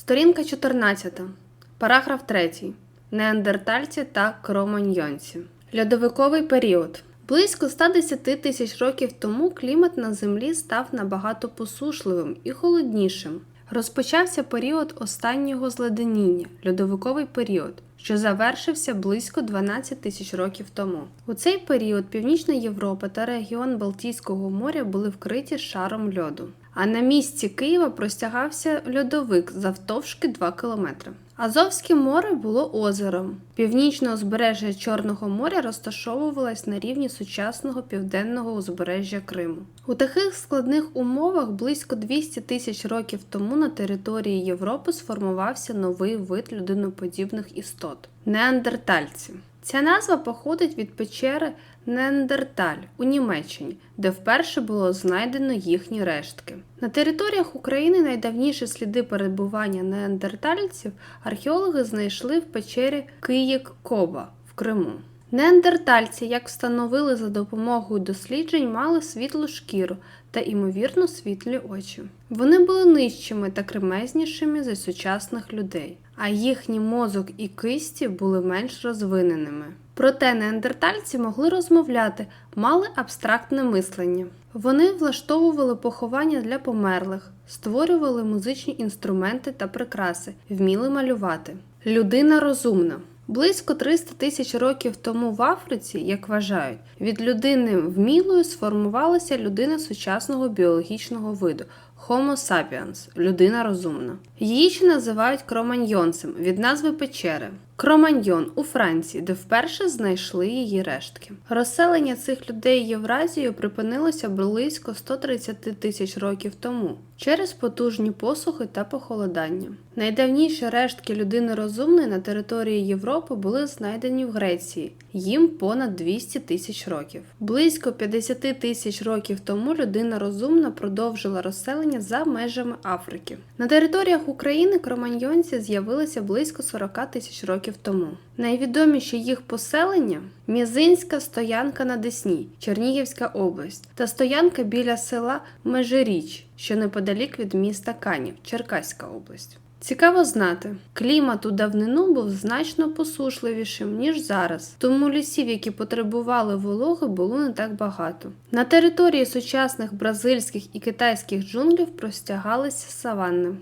Сторінка 14. Параграф 3. Неандертальці та кроманьйонці. Льодовиковий період. Близько 110 тисяч років тому клімат на Землі став набагато посушливим і холоднішим. Розпочався період останнього зледеніння льодовиковий період, що завершився близько 12 тисяч років тому. У цей період Північна Європа та регіон Балтійського моря були вкриті шаром льоду. А на місці Києва простягався льодовик завтовшки 2 кілометри. Азовське море було озером. Північне узбережжя Чорного моря розташовувалось на рівні сучасного південного узбережжя Криму. У таких складних умовах близько 200 тисяч років тому на території Європи сформувався новий вид людиноподібних істот неандертальці. Ця назва походить від печери Нендерталь у Німеччині, де вперше було знайдено їхні рештки. На територіях України найдавніші сліди перебування неандертальців археологи знайшли в печері Києк Коба в Криму. Неандертальці, як встановили за допомогою досліджень, мали світлу шкіру та ймовірно світлі очі. Вони були нижчими та кремезнішими за сучасних людей, а їхній мозок і кисті були менш розвиненими. Проте неандертальці могли розмовляти, мали абстрактне мислення. Вони влаштовували поховання для померлих, створювали музичні інструменти та прикраси, вміли малювати. Людина розумна. Близько 300 тисяч років тому в Африці, як вважають, від людини вмілої сформувалася людина сучасного біологічного виду Homo sapiens – людина розумна. Її ще називають кроманьйонцем від назви печери. Кроманьйон у Франції, де вперше знайшли її рештки. Розселення цих людей Євразією припинилося близько 130 тисяч років тому через потужні посухи та похолодання. Найдавніші рештки людини розумної на території Європи були знайдені в Греції, їм понад 200 тисяч років. Близько 50 тисяч років тому людина розумна продовжила розселення за межами Африки. На територіях України кроманьйонці з'явилися близько 40 тисяч років тому. Найвідоміші їх поселення Мізинська стоянка на Десні, Чернігівська область, та стоянка біля села Межиріч, що неподалік від міста Канів, Черкаська область. Цікаво знати, клімат у давнину був значно посушливішим, ніж зараз, тому лісів, які потребували вологи, було не так багато. На території сучасних бразильських і китайських джунглів простягалися саванни.